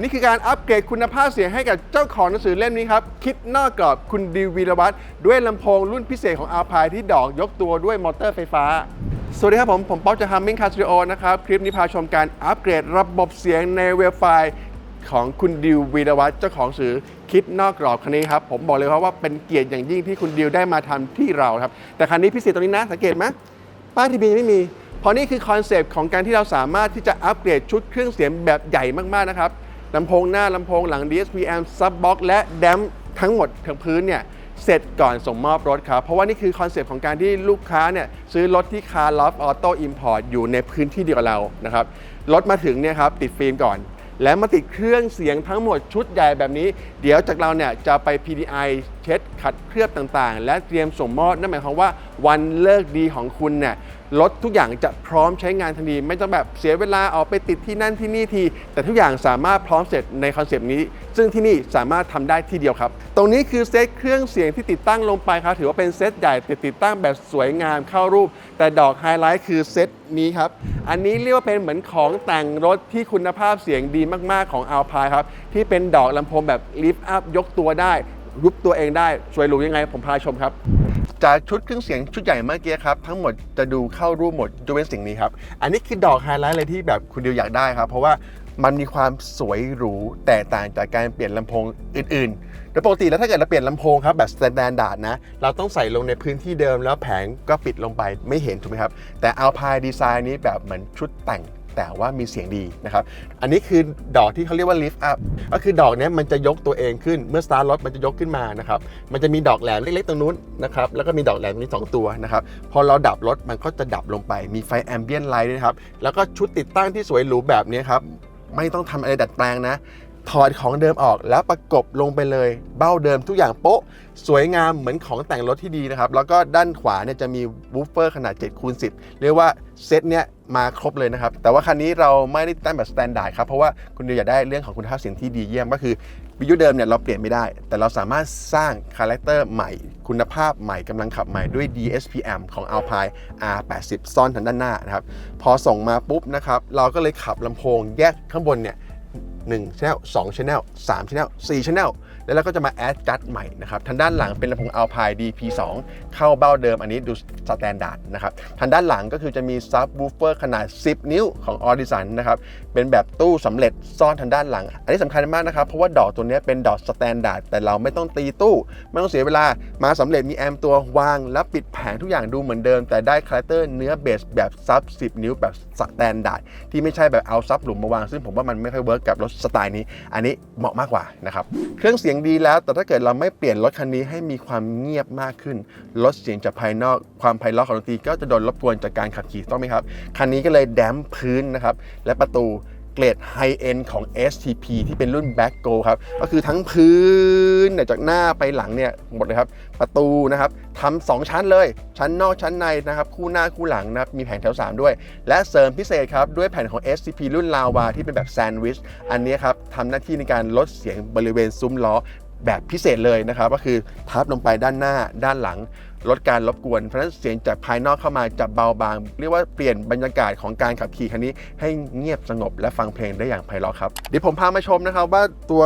นี่คือการอัปเกรดคุณภาพเสียงให้กับเจ้าของหนังสือเล่มนี้ครับ คิดนอกกรอบคุณดิววีรวัตรด้วยลำโพงรุ่นพิเศษของอาพายที่ดอกยกตัวด้วยมอเตอร์ไฟฟ้า สวัสดีครับผม ผมป๊อปจาก Humming Car Studio นะครับ คลิปนี้พาชมการอัปเกรดระบบเสียงในเว็บไฟล์ของคุณดิววีรวัตรเจ้าของสือคิดนอกกรอบคันนี้ครับ ผมบอกเลยครับว่าเป็นเกียรติอย่างยิ่งที่คุณดิวได้มาทำที่เราครับ แต่คันนี้พิเศษตรงนี้นะสังเกตไหมป้ายทีบีไม่มีเพราะนี่คือคอนเซปต์ของการที่เราสามารถที่จะอัปเกรดชุดเครื่องเสียงแบบใหญ่มากๆนะครับ ลำโพงหน้าลำโพงหลัง DSP amp sub box และแดมทั้งหมดทั้งพื้นเนี่ยเสร็จก่อนส่งมอบรถครับ เพราะว่านี่คือคอนเซปต์ของการที่ลูกค้าเนี่ยซื้อรถที่ Car Loft Auto Import อยู่ในพื้นที่เดียวกับเรานะครับรถมาถึงเนี่ยครับติดฟิล์มก่อน แล้วมาติดเครื่องเสียงทั้งหมดชุดใหญ่แบบนี้ เดี๋ยวจากเราเนี่ยจะไป PDI เช็ดขัดเคลือบต่างๆ และเตรียมส่งมอบนั่นหมายความว่าวันเลิกดีของคุณเนี่ยรถทุกอย่างจะพร้อมใช้งานทันทีไม่ต้องแบบเสียเวลาออกไปติดที่นั่นที่นี่ที แต่ทุกอย่างสามารถพร้อมเสร็จในคอนเซปต์นี้ ซึ่งที่นี่สามารถทำได้ที่เดียวครับ ตรงนี้คือเซตเครื่องเสียงที่ติดตั้งลงไปครับ ถือว่าเป็นเซตใหญ่แต่ติดตั้งแบบสวยงามเข้ารูป แต่ดอกไฮไลท์คือเซตนี้ครับ อันนี้เรียกว่าเป็นเหมือนของแต่งรถที่คุณภาพเสียงดีมากๆของ a l p i ครับที่เป็นดอกลำโพงแบบลิฟต์อัพยกตัวได้ ยุบตัวเองได้สวยหรูยังไง ผมพาชมครับ จากชุดเครื่องเสียงชุดใหญ่เมื่อกี้ครับ ทั้งหมดจะดูเข้ารูปหมดยกเว้นสิ่งนี้ครับ อันนี้คือดอกไฮไลท์เลยที่แบบคุณเดิวอยากได้ครับ เพราะว่ามันมีความสวยหรูแตกต่างจากการเปลี่ยนลำโพงอื่นๆ โดยปกติแล้วถ้าเกิดเราเปลี่ยนลำโพงครับแบบสแตนดาร์ดนะ เราต้องใส่ลงในพื้นที่เดิมแล้วแผงก็ปิดลงไปไม่เห็นถูกไหมครับ แต่เอาพายดีไซน์นี้แบบเหมือนชุดแต่ง แต่ว่ามีเสียงดีนะครับ อันนี้คือดอกที่เขาเรียกว่า lift up ก็คือดอกนี้มันจะยกตัวเองขึ้นเมื่อสตาร์ทรถมันจะยกขึ้นมานะครับ มันจะมีดอกแหลมเล็กๆตรงนู้นนะครับ แล้วก็มีดอกแหลมตรงนี้สองตัวนะครับ พอเราดับรถมันก็จะดับลงไป มีไฟแอมเบียนไลท์ด้วยนะครับ แล้วก็ชุดติดตั้งที่สวยหรูแบบนี้ครับ ไม่ต้องทำอะไรดัดแปลงนะ ถอดของเดิมออกแล้วประกบลงไปเลย เบ้าเดิมทุกอย่างโป๊ะ สวยงามเหมือนของแต่งรถที่ดีนะครับ แล้วก็ด้านขวาเนี่ยจะมีวูฟเฟอร์ขนาด7คูณ10 เรียกว่าเซตเนี้ยมาครบเลยนะครับ แต่ว่าคันนี้เราไม่ได้ตั้งแบบสแตนดาร์ดครับ เพราะว่าคุณดิวอยากได้เรื่องของคุณภาพเสียงที่ดีเยี่ยมก็คือวิทยุเดิมเนี่ยเราเปลี่ยนไม่ได้ แต่เราสามารถสร้างคาแรคเตอร์ใหม่ คุณภาพใหม่กำลังขับใหม่ด้วย DSPM ของ Alpine R80 ซ่อนทางด้านหน้านะครับ พอส่งมาปุ๊บนะครับ เราก็เลยขับลำโพงแยกข้างบนเนี่ย 1 channel 2 channel 3 channel 4 channel แล้วเราก็จะมาแอดจัดใหม่นะครับ ทางด้านหลังเป็นลำโพง Alpine DP2 เข้าเบ้าเดิมอันนี้ดูสแตนดาร์ดนะครับ ทางด้านหลังก็คือจะมีซับบูเฟอร์ขนาด 10 นิ้วของ Audison นะครับ เป็นแบบตู้สำเร็จซ่อนทางด้านหลัง อันนี้สำคัญมากนะครับ เพราะว่าดอกตัวนี้เป็นดอกสแตนดาร์ดแต่เราไม่ต้องตีตู้ ไม่ต้องเสียเวลามาสำเร็จมีแอมตัววาง แล้วปิดแผงทุกอย่างดูเหมือนเดิม แต่ได้คาแรคเตอร์เนื้อเบสแบบซับ 10 นิ้วแบบสแตนดาร์ดที่ไม่ใช่แบบเอาซับหลุมมาวาง ซึ่งผมว่ามันไม่ค่อยเวิร์กกับรถสไตล์นี้ อันนี้เหมาะมากกว่านะครับเครื่องเสียงดีแล้ว แต่ถ้าเกิดเราไม่เปลี่ยนรถคันนี้ให้มีความเงียบมากขึ้นลดเสียงจากภายนอกความไพเราะของดนตรีก็จะโดนรบกวนจากการขับขี่ต้องไหมครับคันนี้ก็เลยแดมพื้นนะครับและประตู เกรดไฮเอ็นของ STP ที่เป็นรุ่น Back Go ครับ ก็คือทั้งพื้นเนี่ยจากหน้าไปหลังเนี่ยหมดเลยครับ ประตูนะครับทำสองชั้นเลย ชั้นนอกชั้นในนะครับ คู่หน้าคู่หลังนะครับ มีแผงแถว 3 ด้วย และเสริมพิเศษครับ ด้วยแผ่นของ STP รุ่นลาวาที่เป็นแบบแซนด์วิช อันนี้ครับทำหน้าที่ในการลดเสียงบริเวณซุ้มล้อแบบพิเศษเลยนะครับ ก็คือทับลงไปด้านหน้าด้านหลัง ลดการรบกวน เพราะฉะนั้นเสียงจากภายนอกเข้ามาจะเบาบาง เรียกว่าเปลี่ยนบรรยากาศของการขับขี่คันนี้ ให้เงียบสงบและฟังเพลงได้อย่างไพเราะครับ เดี๋ยวผมพามาชมนะครับว่าตัว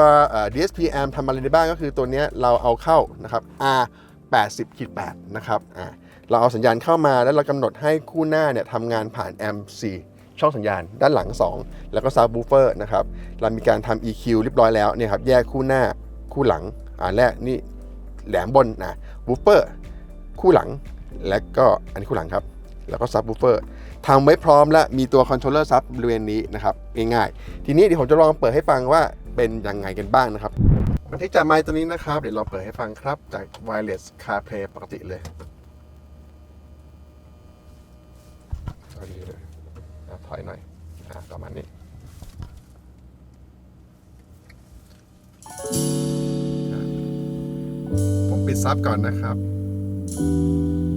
DSP AM ทำอะไรได้บ้างก็คือตัวนี้เราเอาเข้านะครับ R 80ขีด8นะครับเราเอาสัญญาณเข้ามาแล้วเรากำหนดให้คู่หน้าเนี่ยทำงานผ่าน amp 4ช่องสัญญาณด้านหลัง 2 แล้วก็ subwoofer นะครับ เรามีการทำ EQ เรียบร้อยแล้วเนี่ยครับ แยกคู่หน้าคู่หลัง อ่าแรกนี่แหลมบนนะ woofer คู่หลัง และก็อันนี้คู่หลังครับ แล้วก็ซับ w ูเฟอร์ทำไว้พร้อมและมีตัวคอนโทรลเลอร์ซับบริเวณนี้นะครับง่ายๆ ทีนี้เดี๋ยวผมจะลองเปิดให้ฟังว่าเป็นยังไงกันบ้างนะครับบันทึกจากไมค์ตัวนี้นะครับ เดี๋ยวเราเปิดให้ฟังครับ จาก Wireless CarPlay ปกติเลยดีเลยถอยหน่อยอประมาณนี้ ผมปิดซับก่อนนะครับ เ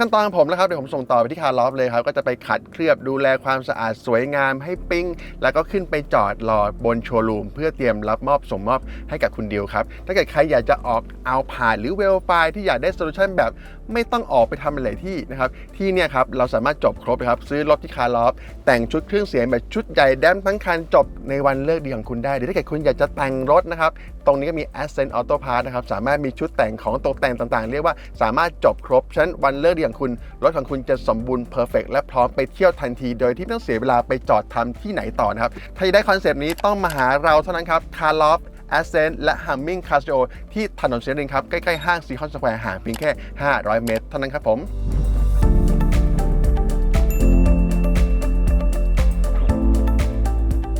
ขั้นตอนของผมแล้วครับเดี๋ยวผมส่งต่อไปที่คาร์ลอฟเลยครับก็จะไปขัดเคลือบดูแลความสะอาดสวยงามให้ปิ้ง แล้วก็ขึ้นไปจอดรอบนโชว์รูมเพื่อเตรียมรับมอบส่งมอบให้กับคุณดิวครับ ถ้าเกิดใครอยากจะออกเอาผ่านหรือเวลไฟที่อยากได้โซลูชันแบบไม่ต้องออกไปทำอะไรที่นะครับที่เนี่ยครับเราสามารถจบครบครับซื้อรถที่คาร์ลอฟแต่งชุดเครื่องเสียงแบบชุดใหญ่แดมทั้งคันจบในวันเลิกดีของคุณได้หรือถ้าเกิดคุณอยากจะแต่งรถนะครับตรงนี้ก็มี Ascent Auto Part นะครับสามารถมีชุดแต่งของตกแต่งต่างๆ เรียกว่าสามารถจบครบฉะนั้นวันเลิกดีของคุณรถของคุณจะสมบูรณ์เพอร์เฟกและพร้อมไปเที่ยวทันที โดยที่ไม่ต้องเสียเวลาไปจอดทำที่ไหนต่อนะครับ ถ้าอยากได้คอนเซปต์นี้ต้องมาหาเราเท่านั้นครับคาร์ลอฟ Ascent และ Humming Casio ที่ถนนเสรีครับ ใกล้ ๆ ห้างซีคอนสแควร์ห่างเพียงแค่ 500 เมตร เท่านั้นครับผม